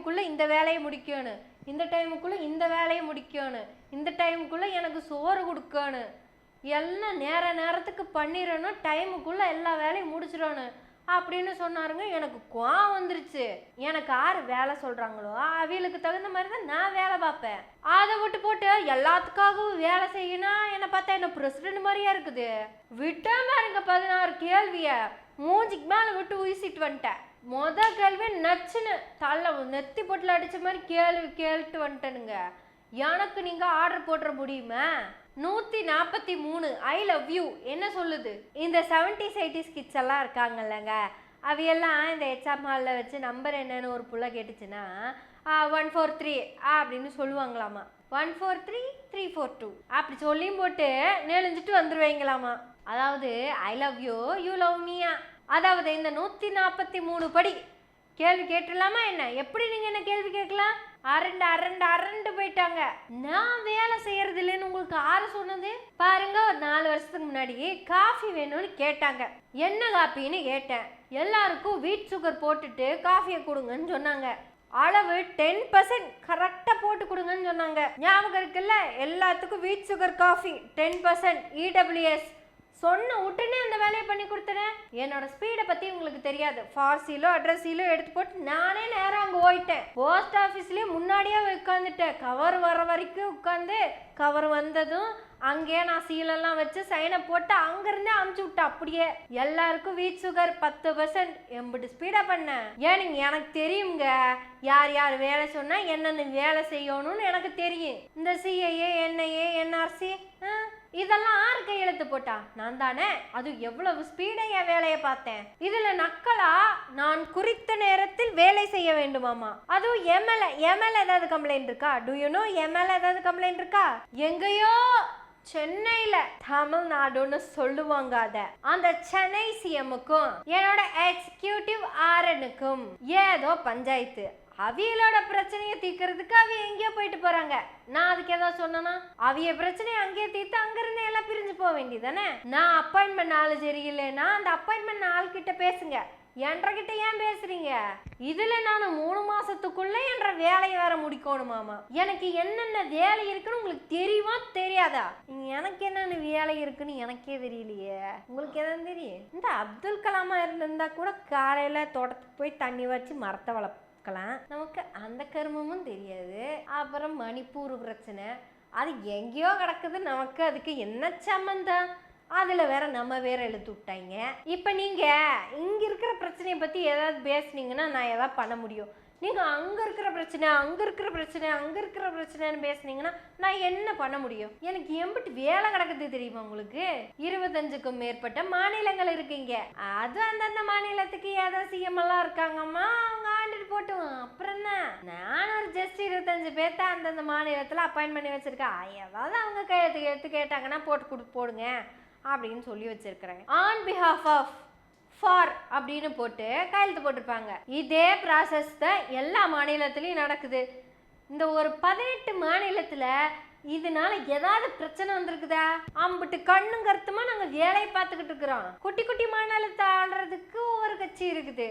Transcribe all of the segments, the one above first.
டைமுக்குள்ளே இந்த வேலையை முடிக்கணும். இந்த டைமுக்குள்ளே இந்த வேலையை முடிக்கணும். இந்த டைமுக்குள்ளே எனக்கு சோறு கொடுக்கணும். எல்லாம் நேர நேரத்துக்கு பண்ணிடணும். டைமுக்குள்ளே எல்லா வேலையும் முடிச்சிடணும். அப்படின்னு சொன்னாருங்க. எனக்கு கோவம் வந்துருச்சு. எனக்கு யார் வேலை சொல்கிறாங்களோ அவங்களுக்கு தகுந்த மாதிரி தான் நான் வேலை பார்ப்பேன். அதை விட்டு போட்டு எல்லாத்துக்காகவும் வேலை செய்யணும் என்னை பார்த்தா என்ன பிரசிடென்ட் மாதிரியா இருக்குது? விட்டாம இருங்க பதினாறு கேள்வியை. மூஞ்சிக்கு மேலே விட்டு வீசிட்டு வந்துட்டேன். மொத கேள்வி நச்சுன்னு தள்ள நெத்தி பொட்டில் அடிச்ச மாதிரி கேள்வி கேட்டு வந்துட்டேனுங்க. எனக்கு நீங்க ஆர்டர் போட்டுற முடியுமா? நூத்தி நாற்பத்தி மூணு ஐ லவ் யூ என்ன சொல்லுது? இந்த செவன்டிஸ் எயிட்டிஸ் கிட்ஸ் எல்லாம் இருக்காங்கல்லங்க. அவையெல்லாம் இந்த எச்ஆம் ஹாலில் வச்சு நம்பர் என்னன்னு ஒரு புள்ள கேட்டுச்சுன்னா ஒன் ஃபோர் த்ரீ அப்படின்னு சொல்லுவாங்களாமா. One four three three four two அப்படி சொல்லியும் போட்டு நெளிஞ்சிட்டு வந்துருவீங்களாமா. அதாவது I love you you love மீயா அதாவது இந்த நூற்றி நாற்பத்தி மூணு படி. கேள்வி கேட்டுடலாமா என்ன? எப்படி நீங்கள் என்ன கேள்வி கேட்கலாம்? அரண்டு அரண்டு அரண்டு போயிட்டாங்க. நான் வேலை செய்யறது இல்லைன்னு உங்களுக்கு ஆறு சொன்னது? பாருங்க ஒரு நாலு வருஷத்துக்கு முன்னாடி காஃபி வேணும்னு கேட்டாங்க. என்ன காஃபின்னு கேட்டேன். எல்லாருக்கும் வீட் சுகர் போட்டுட்டு காஃபியை கொடுங்கன்னு சொன்னாங்க. அளவு டென் பர்சன்ட் கரெக்டாக போட்டு கொடுங்கன்னு சொன்னாங்க. ஞாபகம் இருக்குல்ல? எல்லாத்துக்கும் wheat sugar coffee ten percent EWS சொன்ன உடனே அந்த வேலையை பண்ணி கொடுத்துறேன். என்னோட ஸ்பீடை பத்தி உங்களுக்கு தெரியாது. ஃபார்சிலோ அட்ரஸிலோ எடுத்து போட்டு நானே நேரம் அங்கே போயிட்டேன். போஸ்ட் ஆஃபீஸ்லயே முன்னாடியே உட்காந்துட்டேன் கவர் வர வரைக்கும் உட்காந்து கவர் வந்ததும் அங்கேயே நான் சீலெல்லாம் வச்சு சைனை போட்டு அங்கிருந்தே அமுச்சு விட்டேன். அப்படியே எல்லாருக்கும் வீட் சுகர் பத்து பர்சன்ட் எம்பிட்டு ஸ்பீடாக பண்ணேன் ஏனுங்க எனக்கு தெரியுங்க யார் யார் வேலை சொன்னால் என்னென்ன வேலை செய்யணும்னு எனக்கு தெரியும். இந்த சிஐஏ என்ஐஏ என்ஆர்சி இதெல்லாம் ஆறு கையெழுத்து போட்டா? நான் தானே? அது எவ்வளவு ஸ்பீடா என் வேலையை பார்த்தேன். இதுல நக்கலா? நான் குறித்த நேரத்தில் வேலை செய்ய வேண்டுமாமா? அதுவும் எம்எல்ஏ எம்எல்ஏ ஏதாவது கம்ப்ளைண்ட் இருக்கா? டு யூ நோ எம்எல்ஏ ஏதாவது கம்ப்ளைண்ட் இருக்கா? எங்கேயோ சென்னையில தமிழ்நாடுன்னு சொல்லுவாங்க அத. அந்த சென்னை சிஎம்முக்கும் என்னோட எக்ஸிக்யூட்டிவ் ஆரனுக்கும் ஏதோ பஞ்சாயத்து. அவியலோட பிரச்சனையை தீர்க்கறதுக்கு அவிய எங்கேயோ போயிட்டு போறாங்க. நான் அதுக்கு ஏதாவது சொன்னா அவிய பிரச்சனையை அங்கேயே தீர்த்து அங்கிருந்து எல்லாம் பிரிஞ்சு போக வேண்டியதானே நான் அப்பாயின்மெண்ட் ஆளு சரியில்லைன்னா அந்த அப்பாயின்மெண்ட் ஆள் கிட்ட பேசுங்க. என்கிட்ட ஏன் பேசுறீங்க? இதுல நான் மூணு மாசத்துக்குள்ள என்ற வேலையை வேற முடிக்கணுமாமா எனக்கு என்னென்ன வேலை இருக்குன்னு உங்களுக்கு தெரியுமா தெரியாதா? எனக்கு என்னென்ன வேலை இருக்குன்னு எனக்கே தெரியலையே. உங்களுக்கு எதாவது தெரியும்? இந்த அப்துல் கலாமா இருந்திருந்தா கூட காலையில தோட்டத்துக்கு போய் தண்ணி வச்சு மரத்தை வளர்க்கலாம் நமக்கு அந்த கருமமும் தெரியாது. அப்புறம் மணிப்பூர் பிரச்சனை. அது எங்கேயோ கிடக்குது. நமக்கு அதுக்கு என்ன சம்மந்தம்? அதில் வேற நம்ம வேற எழுத்து விட்டாங்க. இப்போ நீங்கள் இங்கே இருக்கிற பிரச்சனையை பற்றி ஏதாவது பேசுனீங்கன்னா நான் எதாவது பண்ண முடியும். நீங்கள் அங்கே இருக்கிற பிரச்சனை அங்கே இருக்கிற பிரச்சனை அங்கே இருக்கிற பிரச்சனைன்னு பேசுனீங்கன்னா நான் என்ன பண்ண முடியும்? எனக்கு எம்பிட்டு வேலை கிடக்குது தெரியுமா உங்களுக்கு? இருபத்தஞ்சுக்கும் மேற்பட்ட மாநிலங்கள் இருக்குங்க. அது அந்தந்த மாநிலத்துக்கு ஏதோ சிஎம்எல்லாம் இருக்காங்கம்மா. அவங்க போட்டும் அப்புறம் என்ன? நான் ஒரு ஜஸ்ட் இருபத்தஞ்சு பேர்த்த அந்தந்த மாநிலத்தில் அப்பாயின் பண்ணி வச்சுருக்கேன். ஏதாவது அவங்க கையெழுத்து எடுத்து கேட்டாங்கன்னா போட்டு கொடு போடுங்க அப்படின்னு சொல்லி வச்சிருக்கிறேன். ஆன் பிஹாஃப் ஆஃப் ஃபார் அப்படின்னு போட்டு கையெழுத்து போட்டிருப்பாங்க. இதே ப்ராசஸ் தான் எல்லா மாநிலத்திலையும் நடக்குது. இந்த ஒரு பதினெட்டு மாநிலத்தில் இதனால ஏதாவது பிரச்சனை வந்திருக்குதா? அம்பிட்டு கண்ணும் கருத்துமா நாங்கள் வேலையை பார்த்துக்கிட்டு இருக்கிறோம். குட்டி குட்டி மாநிலத்தை ஆள்றதுக்கு ஒரு கட்சி இருக்குது.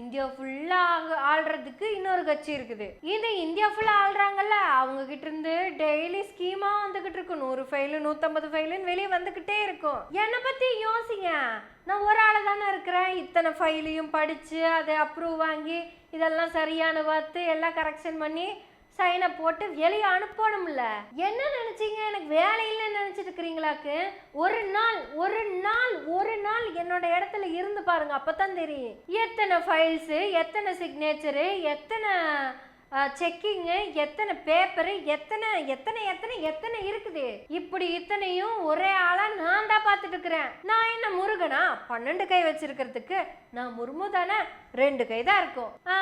இந்தியா ஃபுல்லாக அங்கே ஆள்றதுக்கு இன்னொரு கட்சி இருக்குது. இது இந்தியா ஃபுல்லாக ஆள்றாங்கல்ல? அவங்க கிட்ட இருந்து டெய்லி ஸ்கீமா வந்துகிட்டு இருக்கும். நூறு ஃபைலு நூத்தம்பது ஃபைலுன்னு வெளியே வந்துகிட்டே இருக்கும். என்னை பத்தி யோசிங்க. நான் ஒரு ஆளை தானே இருக்கிறேன். இத்தனை ஃபைலையும் படிச்சு அதை அப்ரூவ் வாங்கி இதெல்லாம் சரியான பார்த்து எல்லாம் கரெக்ஷன் பண்ணி சைனை போட்டு வெளியே அனுப்பணும்ல. என்ன நினைச்சீங்க? எனக்கு வேலையில் இல்லைன்னு நினைச்சிட்டு இருக்கிறீங்களாக்கு? ஒரு நாள் ஒரு நாள் ஒரு நாள் என்னோட இடத்துல இருந்து பாருங்க அப்பதான் தெரியும். எத்தனை ஃபைல்ஸு எத்தனை சிக்னேச்சரு எத்தனை செக்கிங்கு எத்தனை பேப்பரு எத்தனை எத்தனை எத்தனை எத்தனை இருக்குது? இப்படி இத்தனையும் ஒரே ஆளா நான் தான் பார்த்துட்டு இருக்கிறேன். நான் என்ன முருகனா? பன்னெண்டு கை வச்சிருக்கிறதுக்கு நான் முருமு தானே ரெண்டு கை தான் இருக்கும். ஆ?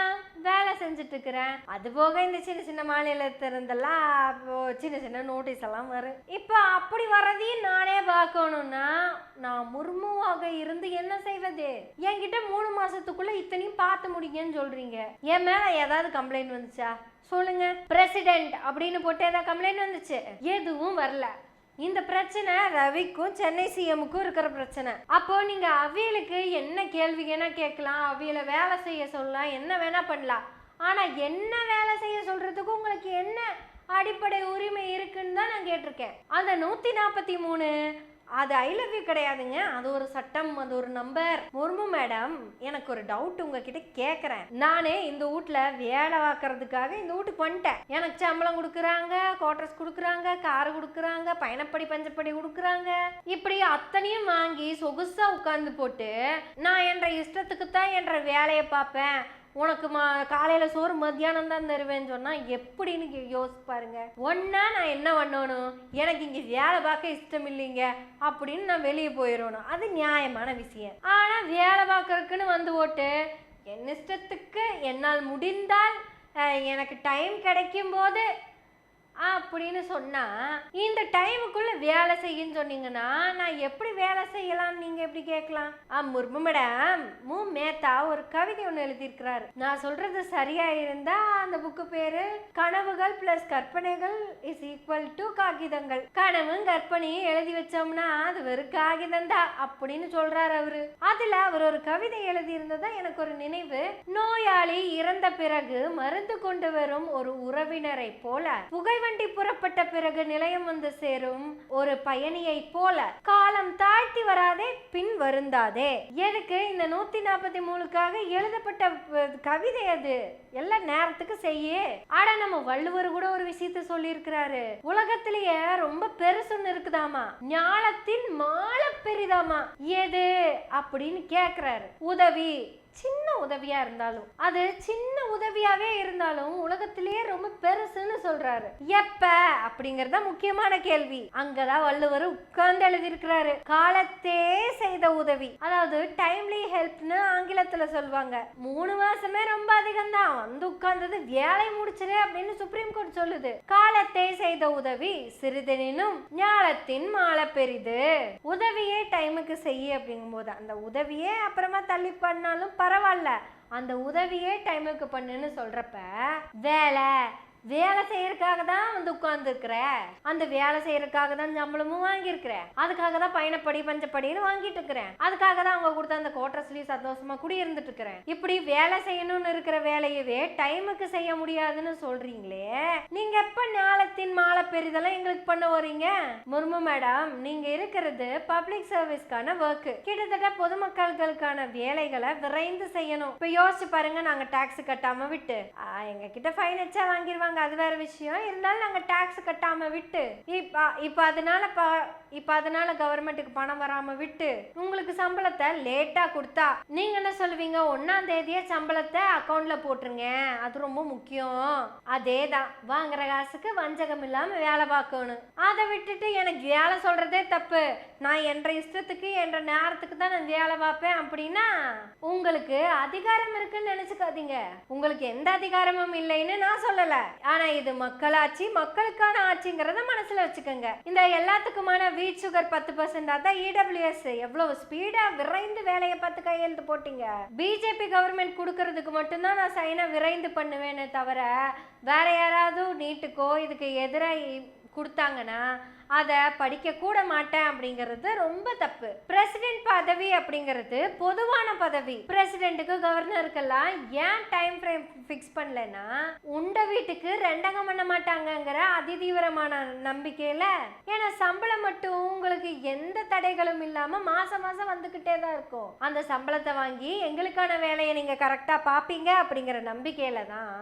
வேலை செஞ்சுட்டு இருக்கிறேன் அது போக இந்த சின்ன சின்ன மாநிலத்திலிருந்தெல்லாம் அப்போ சின்ன சின்ன நோட்டீஸ் எல்லாம் வரும். இப்போ அப்படி வர்றதையும் நானே பார்க்கணும்னா நான் முர்முவாக இருந்து என்ன செய்வது? என்கிட்ட மூணு மாசத்துக்குள்ள இத்தனையும் பார்த்து முடிங்கன்னு சொல்றீங்க. என் மேல ஏதாவது கம்ப்ளைண்ட் வந்துச்சா? சொல்லுங்க. பிரசிடென்ட் அப்படின்னு போட்டு ஏதாவது கம்ப்ளைண்ட் வந்துச்சு? எதுவும் வரல. இந்த பிரச்சனை ரவிக்கும் சென்னை சிஎம்முக்கும் இருக்கிற பிரச்சனை. அப்போ நீங்க அவியலுக்கு என்ன கேள்வி வேணா கேட்கலாம். அவியலை வேலை செய்ய சொல்லலாம். என்ன வேணா பண்ணலாம். ஆனா என்ன வேலை செய்ய சொல்றதுக்கு உங்களுக்கு என்ன அடிப்படை உரிமை இருக்குன்னு தான் நான் கேட்டிருக்கேன். அந்த நூத்தி நாற்பத்தி மூணு அது ஐ லவ் யூ கிடையாதுங்க. அது ஒரு சட்டம் அது ஒரு நம்பர். முர்மு மேடம் எனக்கு ஒரு டவுட் உங்ககிட்ட கேட்குறேன் நானே இந்த வீட்ல வேலை பார்க்கறதுக்காக இந்த வீட்டுக்கு வந்துட்டேன். எனக்கு சம்பளம் கொடுக்குறாங்க குவார்டர்ஸ் கொடுக்குறாங்க கார் கொடுக்குறாங்க பயணப்படி பஞ்சப்படி கொடுக்குறாங்க. இப்படி அத்தனையும் வாங்கி சொகுசாக உட்காந்து போட்டு நான் என்ற இஷ்டத்துக்கு தான் என்ற வேலையை பார்ப்பேன். உனக்கு மா காலையில சோறு மத்தியானம் தான் தருவேன்னு சொன்னா எப்படின்னு கே- யோசிச்சு பாருங்க. ஒன்னா நான் என்ன பண்ணணும்? எனக்கு இங்க வேலை பார்க்க இஷ்டம் இல்லைங்க. அப்படின்னு நான் வெளியே போயிடணும். அது நியாயமான விஷயம். ஆனா வேலை பார்க்கறதுக்குன்னு வந்து ஓட்டு என் இஷ்டத்துக்கு என்னால் முடிந்தால் எனக்கு டைம் கிடைக்கும் போது அப்படின்னு சொன்னா இந்த டைமுக்குள்ள வேலை செய்யுன்னு சொன்னீங்கன்னா நான் எப்படி வேலை செய்யலாம்னு நீங்க எப்படி கேட்கலாம்? ஆ முர்மு மேடம் மு. மேத்தா ஒரு கவிதை ஒன்று எழுதியிருக்கிறாரு. நான் சொல்றது சரியாக இருந்தால் அந்த புக்கு பேரு கனவுகள் ப்ளஸ் கற்பனைகள் இஸ் ஈக்குவல் டு காகிதங்கள். கனவும் கற்பனையும் எழுதி வச்சோம்னா அது வெறும் காகிதம் தான் அப்படின்னு சொல்றாரு அவரு. அதுல அவர் ஒரு கவிதை எழுதியிருந்ததா எனக்கு ஒரு நினைவு. நோயாளி இறந்த பிறகு மருந்து கொண்டு வரும் ஒரு உறவினரை போல புகை புகைவண்டி புறப்பட்ட பிறகு நிலையம் வந்து சேரும். ஒரு பயணியை போல காலம் தாழ்த்தி வராதே பின் வருந்தாதே. எதுக்கு? இந்த நூத்தி நாற்பத்தி மூணுக்காக எழுதப்பட்ட கவிதை அது. எல்லாம் நேரத்துக்கு செய்யே. ஆனா நம்ம வள்ளுவர் கூட ஒரு விஷயத்த சொல்லியிருக்கிறாரு. உலகத்திலேயே ரொம்ப பெருசுன்னு இருக்குதாமா? ஞாலத்தின் மால பெரிதாமா? எது? அப்படின்னு கேக்குறாரு. உதவி. சின்ன உதவியா இருந்தாலும். அது சின்ன உதவியாவே இருந்தாலும் உலகத்திலேயே ரொம்ப பெருசுன்னு சொல்றாரு. எப்ப? அப்படிங்கறத முக்கியமான கேள்வி. அங்கதான் வள்ளுவர் உட்கார்ந்து எழுதியிருக்கிறாரு. காலத்தே செய்த உதவி. அதாவது டைம்லி ஹெல்ப்னு ஆங்கிலத்துல சொல்லுவாங்க மூணு மாசமே ரொம்ப அதிகம் தான் வந்து உட்கார்ந்தது வேலை முடிச்சிரு அப்படின்னு சுப்ரீம் கோர்ட் சொல்லுது. காலத்தே செய்த உதவி சிறிதெனினும் ஞாலத்தின் மாலை பெரிது. உதவியே டைமுக்கு செய்ய அப்படிங்கும்போது அந்த உதவியே அப்புறமா தள்ளி பண்ணாலும் பரவாயில்ல. அந்த உதவியே டைமுக்கு பண்ணுன்னு சொல்றப்ப வேலை வேலை செய்யறதுக்காக தான் வந்து உட்கார்ந்துருக்குற. அந்த வேலை செய்யறதுக்காக தான் சம்பளமும் வாங்கியிருக்கிற. அதுக்காக தான் பயணப்படி பஞ்சப்படின்னு வாங்கிட்டு இருக்கிறேன். அதுக்காக தான் அவங்க கொடுத்த அந்த கோட்டர்ஸ்லயும் சந்தோஷமா குடி இருந்துட்டு இருக்கிறேன். இப்படி வேலை செய்யணும்னு இருக்கிற வேலையவே டைமுக்கு செய்ய முடியாதுன்னு சொல்றீங்களே. நீங்க எப்ப ஞாலத்தின் மாலை பெரிதெல்லாம் எங்களுக்கு பண்ண வரீங்க முர்மு மேடம் நீங்க இருக்கிறது பப்ளிக் சர்வீஸ்க்கான ஒர்க் கிட்டத்தட்ட பொதுமக்களுக்கான வேலைகளை விரைந்து செய்யணும். இப்ப யோசிச்சு பாருங்க நாங்க டாக்ஸ் கட்டாம விட்டு. எங்க கிட்ட ஃபைன் வச்சா வாங்கிடுவாங்க அது வேற விஷயம். இருந்தாலும் நாங்கள் டேக்ஸ் கட்டாமல் விட்டு இப்ப இப்போ அதனால ப- இப்போ அதனால கவர்மெண்ட்டுக்கு பணம் வராமல் விட்டு உங்களுக்கு சம்பளத்தை லேட்டாக கொடுத்தா நீங்கள் என்ன சொல்லுவீங்க? ஒன்றாம் தேதியே சம்பளத்தை அக்கௌண்ட்டில் போட்டுருங்க. அது ரொம்ப முக்கியம். அதே தான் வாங்குற காசுக்கு வஞ்சகம் இல்லாமல் வேலை பார்க்கணும். அதை விட்டுட்டு எனக்கு வேலை சொல்கிறதே தப்பு. நான் என்ற இஷ்டத்துக்கு என்ற நேரத்துக்கு தான் நான் வேலை பார்ப்பேன் அப்படின்னா உங்களுக்கு அதிகாரம் இருக்குன்னு நினச்சிக்காதீங்க. உங்களுக்கு எந்த அதிகாரமும் இல்லைன்னு நான் சொல்லலை. ஆனா இது மக்களாட்சி மக்களுக்கான ஆட்சிங்கிறத மனசுல வச்சுக்கோங்க. இந்த எல்லாத்துக்குமான வீட் சுகர் பத்து பர்சன்ட் தான் இடபிள்யூஎஸ் எவ்வளவு ஸ்பீடா விரைந்து வேலையை பார்த்து கையெழுத்து போட்டீங்க? பிஜேபி கவர்மெண்ட் கொடுக்கறதுக்கு மட்டும்தான் நான் சைனா விரைந்து பண்ணுவேனே தவிர வேற யாராவது நீட்டுக்கோ இதுக்கு எதிராக கொடுத்தாங்கன்னா அதை படிக்க கூட மாட்டேன் அப்படிங்கிறது ரொம்ப தப்பு. பிரசிடென்ட் பதவி அப்படிங்கிறது பொதுவான பதவி. பிரசிடென்ட்டுக்கு கவர்னருக்கெல்லாம் ஏன் டைம் ஃப்ரேம் ஃபிக்ஸ் பண்ணலன்னா உண்ட வீட்டுக்கு ரெண்டகம் பண்ண மாட்டாங்கங்கிற அதிதீவிரமான நம்பிக்கையில். ஏன்னா சம்பளம் மட்டும் உங்களுக்கு எந்த தடைகளும் இல்லாமல் மாதம் மாதம் வந்துக்கிட்டே தான் இருக்கும். அந்த சம்பளத்தை வாங்கி எங்களுக்கான வேலையை நீங்கள் கரெக்டாக பார்ப்பீங்க அப்படிங்கிற நம்பிக்கையில் தான்.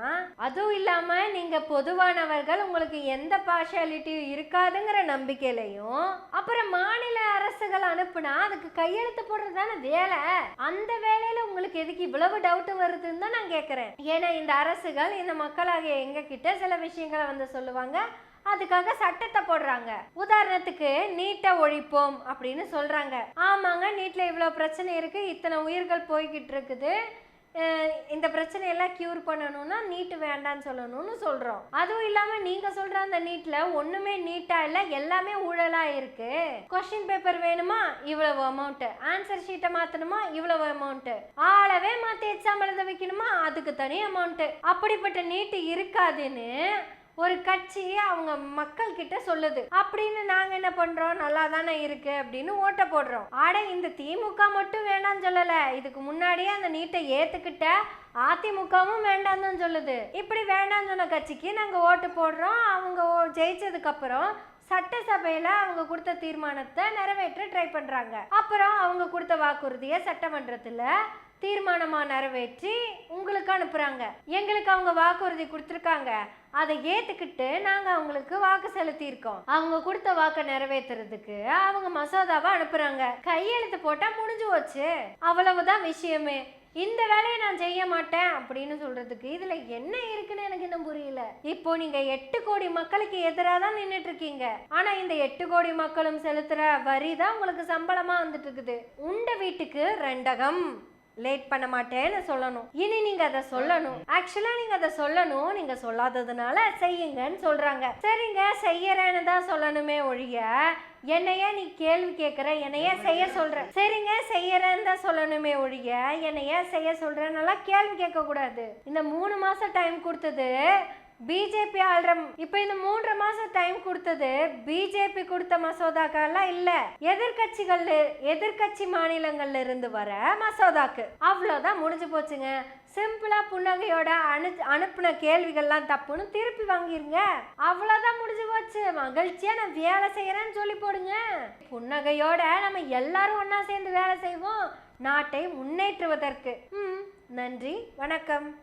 அதுவும் இல்லாமல் நீங்கள் பொதுவானவர்கள் உங்களுக்கு எந்த பார்ஷாலிட்டியும் இருக்காதுங்கிற நம்பிக்கையிலையும் அப்புறம் மாநில அரசுகள் அனுப்புனா அதுக்கு கையெழுத்து போடுறது தானே வேலை? அந்த வேலையில உங்களுக்கு எதுக்கு இவ்வளவு டவுட் வருதுன்னு தான் நான் கேட்கறேன் ஏன்னா இந்த அரசுகள் இந்த மக்களாகிய எங்க கிட்ட சில விஷயங்களை வந்து சொல்லுவாங்க. அதுக்காக சட்டத்தை போடுறாங்க. உதாரணத்துக்கு நீட்டை ஒழிப்போம் அப்படின்னு சொல்றாங்க. ஆமாங்க நீட்ல இவ்வளவு பிரச்சனை இருக்கு. இத்தனை உயிர்கள் போய்கிட்டு இருக்குது. இந்த பிரச்சனையெல்லாம் கியூர் பண்ணணும்னா நீட்டு வேண்டான்னு சொல்லணும்னு சொல்கிறோம் அதுவும் இல்லாமல் நீங்கள் சொல்கிற அந்த நீட்டில் ஒன்றுமே நீட்டாக இல்லை எல்லாமே ஊழலாக இருக்குது கொஸ்டின் பேப்பர் வேணுமா? இவ்வளவு அமௌண்ட்டு ஆன்சர் ஷீட்டை மாற்றணுமா இவ்வளவு அமௌண்ட்டு ஆளவே மாற்றி எக்ஸாம் எழுத வைக்கணுமா? அதுக்கு தனி அமௌண்ட்டு அப்படிப்பட்ட நீட்டு இருக்காதுன்னு ஒரு கட்சி அவங்க மக்கள் கிட்ட சொல்லுது. அப்படின்னு நாங்க என்ன பண்றோம்? நல்லா தானே இருக்கு அப்படின்னு ஓட்ட போடுறோம். ஆட இந்த திமுக மட்டும் வேண்டாம்னு சொல்லல. இதுக்கு முன்னாடியே அந்த நீட்டை ஏத்துக்கிட்ட அதிமுகவும் வேண்டாம்னு சொல்லுது. இப்படி வேண்டாம்னு சொன்ன கட்சிக்கு நாங்க ஓட்டு போடுறோம். அவங்க ஓ- ஜெயிச்சதுக்கு அப்புறம் சட்டசபையில அவங்க கொடுத்த தீர்மானத்தை நிறைவேற்ற ட்ரை பண்றாங்க. அப்புறம் அவங்க கொடுத்த வாக்குறுதியை சட்டமன்றத்துல தீர்மானமாக நிறைவேற்றி உங்களுக்கு அனுப்புகிறாங்க எங்களுக்கு அவங்க வாக்குறுதி கொடுத்துருக்காங்க. அதை ஏற்றுக்கிட்டு நாங்கள் அவங்களுக்கு வாக்கு செலுத்தியிருக்கோம். அவங்க கொடுத்த வாக்கை நிறைவேத்துறதுக்கு அவங்க மசோதாவை அனுப்புகிறாங்க கையெழுத்து போட்டால் முடிஞ்சு போச்சு. அவ்வளவுதான் விஷயமே. இந்த வேலையை நான் செய்ய மாட்டேன் அப்படின்னு சொல்றதுக்கு இதுல என்ன இருக்குன்னு எனக்கு இன்னும் புரியல. இப்போ நீங்க எட்டு கோடி மக்களுக்கு எதிராக தான் நின்றுட்டு இருக்கீங்க ஆனா இந்த எட்டு கோடி மக்களும் செலுத்துற வரி தான் உங்களுக்கு சம்பளமா வந்துட்டு இருக்குது உண்ட வீட்டுக்கு ரெண்டகம். லேட் பண்ண மாட்டேன்னு சொல்லணும். இனி நீங்க அதை சொல்லணும். ஆக்சுவலா நீங்க அதை சொல்லணும். நீங்க சொல்லாததுனால செய்யுங்கன்னு சொல்றாங்க. சரிங்க செய்யறேன்னு தான் சொல்லணுமே ஒழிய என்னைய நீ கேள்வி கேட்குற என்னைய செய்ய சொல்ற. சரிங்க செய்யறேன்னு தான் சொல்லணுமே ஒழிய என்னைய செய்ய சொல்றேன்னெல்லாம் கேள்வி கேட்க கூடாது இந்த மூணு மாசம் டைம் கொடுத்தது பிஜேபி ஆள்ற இப்போ இந்த மூன்று மாசம் டைம் கொடுத்தது பிஜேபி கொடுத்த மசோதாக்கெல்லாம் இல்ல. எதிர்கட்சிகள் எதிர்கட்சி மாநிலங்கள்ல இருந்து வர மசோதாக்கு. அவ்வளோதான் முடிஞ்சு போச்சுங்க. சிம்பிளா புன்னகையோட அனு அனுப்புன கேள்விகள்லாம் தப்புன்னு திருப்பி வாங்கிருங்க. அவ்வளோதான் முடிஞ்சு போச்சு. மகிழ்ச்சியா நான் வேலை செய்யறேன்னு சொல்லி போடுங்க. புன்னகையோட நம்ம எல்லாரும் ஒன்னா சேர்ந்து வேலை செய்வோம். நாட்டை முன்னேற்றுவதற்கு. ம் நன்றி. வணக்கம்.